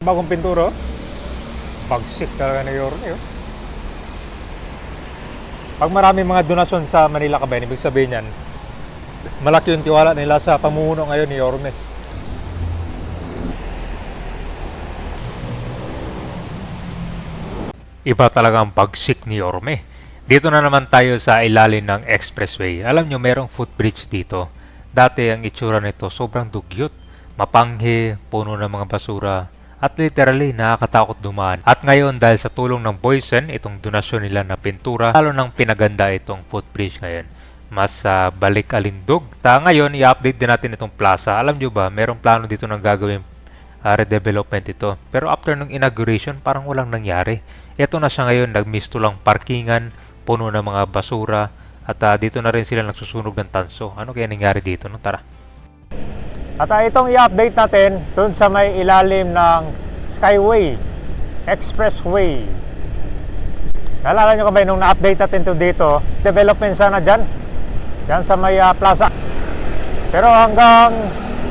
Bagong pinturo. Pagsik talaga ni Yorme. Oh. Pag marami mga donasyon sa Manila Kabayan, ibig sabihin yan, malaki yung tiwala nila sa pamumuno ngayon ni Yorme. Iba talaga ang pagsik ni Yorme. Dito na naman tayo sa ilalim ng expressway. Alam nyo, merong footbridge dito. Dati ang itsura nito sobrang dugyot. Mapanghe, puno ng mga basura, at literally nakakatakot dumaan. At ngayon dahil sa tulong ng Boysen, itong donasyon nila na pintura, lalo nang pinaganda itong footbridge ngayon. Mas ah, balik alindog. Ta ngayon, i-update din natin itong plaza. Alam nyo ba, merong plano dito ng gagawin uh, redevelopment ito. Pero after ng inauguration, parang walang nangyari. Ito na siya ngayon, nagmisto lang parkingan, puno ng mga basura, at ah, dito na rin sila nagsusunog ng tanso. Ano kaya nangyari dito? No? Tara. At ah, itong i-update natin dun sa may ilalim ng Skyway, Expressway. Naalala nyo ka ba nung na-update natin to dito, development sana dyan, dyan sa may ah, plaza. Pero hanggang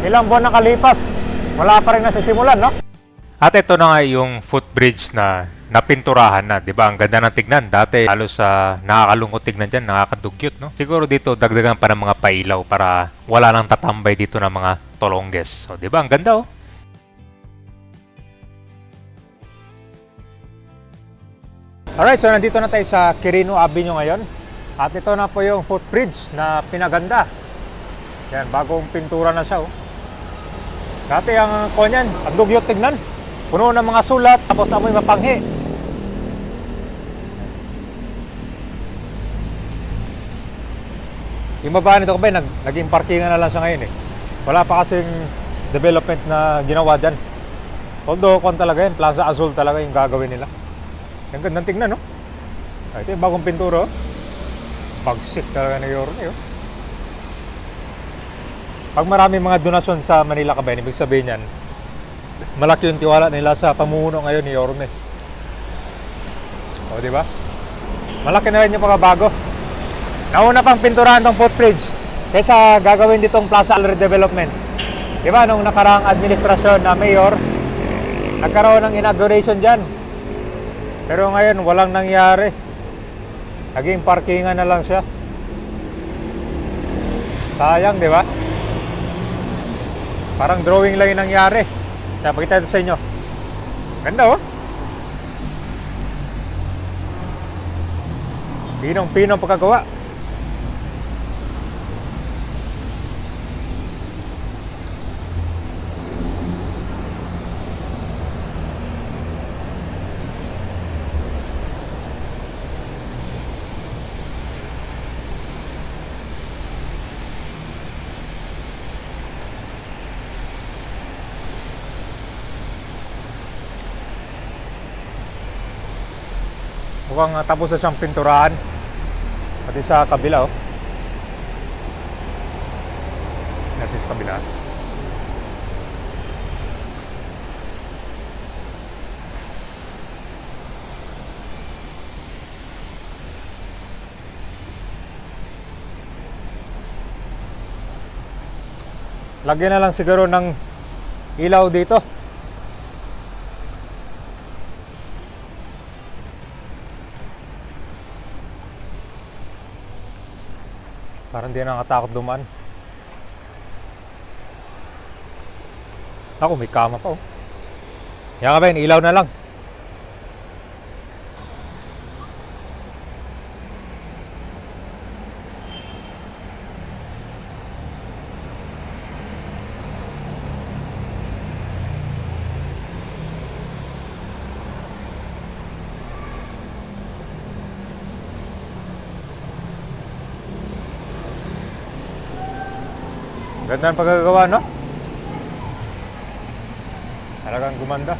ilang buwan nakalipas, wala pa rin nasisimulan, no? At ito na nga yung footbridge na napinturahan na, 'di ba? Ang ganda ng tignan. Dati halos sa nakakalungkot tignan diyan, nakakadugyot, no? Siguro dito dagdagan pa ng mga pailaw para wala nang tatambay dito ng mga tolongges. So, 'di ba? Ang ganda oh. Alright, so nandito na tayo sa Quirino Avenue ngayon. At ito na po yung footbridge na pinaganda. Yan, bagong pintura na siya oh. Dati ang konyan, ang dugyot tignan. Puno ng mga sulat, tapos amoy mapanghi. Yung baba nito ba, nag, naging parkingan na lang siya ngayon eh. Wala pa kasing development na ginawa dyan. Although, kon talaga yan, Plaza Azul talaga yung gagawin nila. Ang gandang tingnan, no? Ah, Ito yung bagong pinturo. oh. Pagsik talaga ni Yorme, oh. Pag marami mga donasyon sa Manila Kabayan, ibig sabihin yan, malaki yung tiwala nila sa pamumuno ngayon ni Yorme. O, di ba? Malaki na rin yung pagbabago. Nauna pang pinturahan tong footbridge kaysa gagawin ditong Plaza Redevelopment. Di ba, nung nakaraang administrasyon na mayor, nagkaroon ng inauguration dyan. Pero ngayon, walang nangyari. Naging parkingan na lang siya. Sayang, di ba? Parang drawing lang yung nangyari. Kaya pakita ito sa inyo. Ganda oh. Pinong-pinong pagkagawa. Mukhang uh, tapos na siyang pinturahan. Pati sa kabila oh. Natin sa kabila. Lagyan na lang siguro ng ilaw dito. Parang di nakakatakot dumaan. Ako, may kama pa oh. Yan ka yun, ilaw na lang. Ganda ang pagkagawa, no? Talagang gumanda.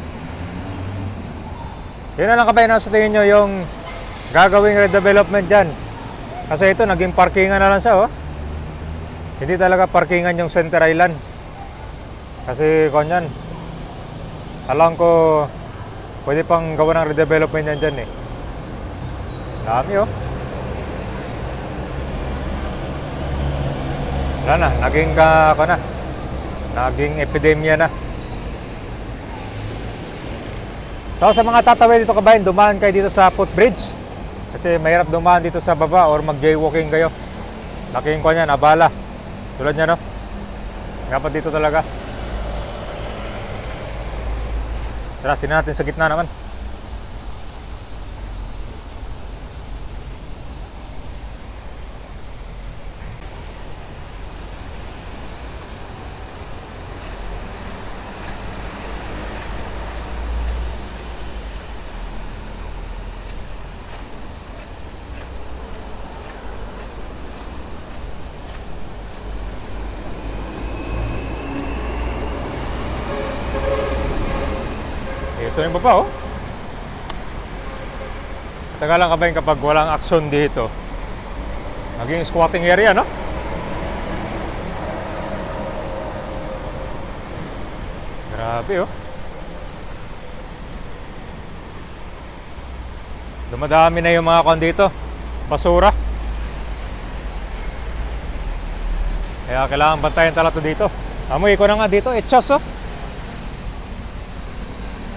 Yun na lang kabayan sa tingin nyo yung gagawing redevelopment dyan. Kasi ito, naging parkingan na lang siya, oh. Hindi talaga parkingan yung Center Island. Kasi, kanyan, alam ko, pwede pang gawa ng redevelopment yan dyan, eh. Dami, oh. Wala na, naging ka, ako na. Naging epidemya na. So sa mga tatawid dito kabayan, dumaan kayo dito sa footbridge. Kasi mahirap dumaan dito sa baba or mag-jaywalking kayo. Laking ko niyan, abala. Tulad niya, no? Dapat dito talaga. Tara, tingnan natin sa gitna naman. Ito yung baba, oh. Tagalan ka ba kapag walang action dito? Naging squatting area, no? Grabe, oh. Dumadami na yung mga kon dito. Basura. Kaya kailangan bantayan talaga dito. Amoy ko na nga dito, etchos, oh.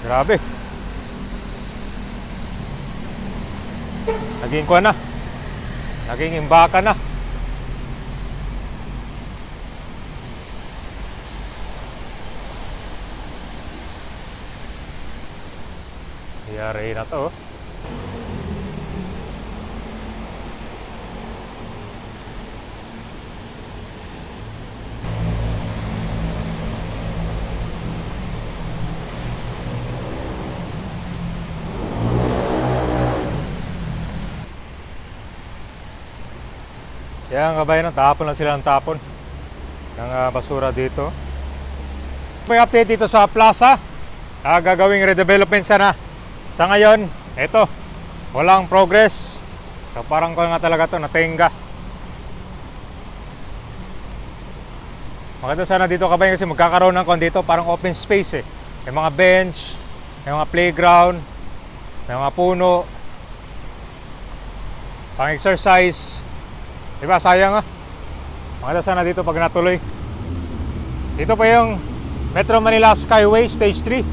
Grabe. Naging kuha na. Naging imbaka na. Yari na to. Kaya ang kabayan, tapon lang sila ng tapon ng ah, basura dito. May update dito sa plaza. Ah, gagawing redevelopment sana. Sa ngayon, eto, walang progress. So, parang ko nga talaga to, natenga. Maganda sana dito kabayan kasi magkakaroon ng kon dito, parang open space eh. May mga bench, may mga playground, may mga puno, pang exercise, Diba, sayang ah. Maganda sana dito pag natuloy. Dito pa yung Metro Manila Skyway Stage 3.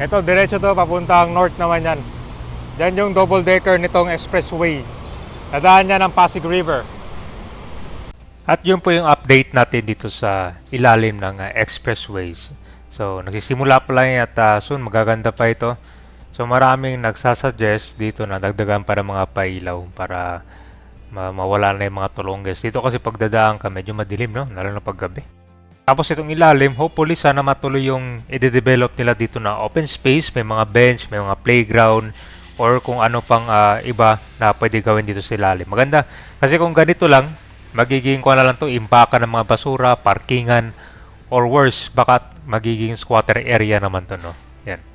Ito, diretso to, papuntang north naman yan. Yan yung double decker nitong expressway. Nadaan niya ng Pasig River. At yun po yung update natin dito sa ilalim ng uh, expressways. So, nagsisimula pa lang at uh, soon magaganda pa ito. So maraming nagsasuggest dito na dagdagan pa ng mga pailaw para ma- mawala na yung mga tulongges. Dito kasi pagdadaan ka medyo madilim no, lalo na paggabi. Tapos itong ilalim, hopefully sana matuloy yung i-develop nila dito na open space, may mga bench, may mga playground, or kung ano pang ah, iba na pwede gawin dito sa ilalim. Maganda, kasi kung ganito lang, magiging ko na lang to impaka ng mga basura, parkingan, or worse, baka magiging squatter area naman to no. Yan.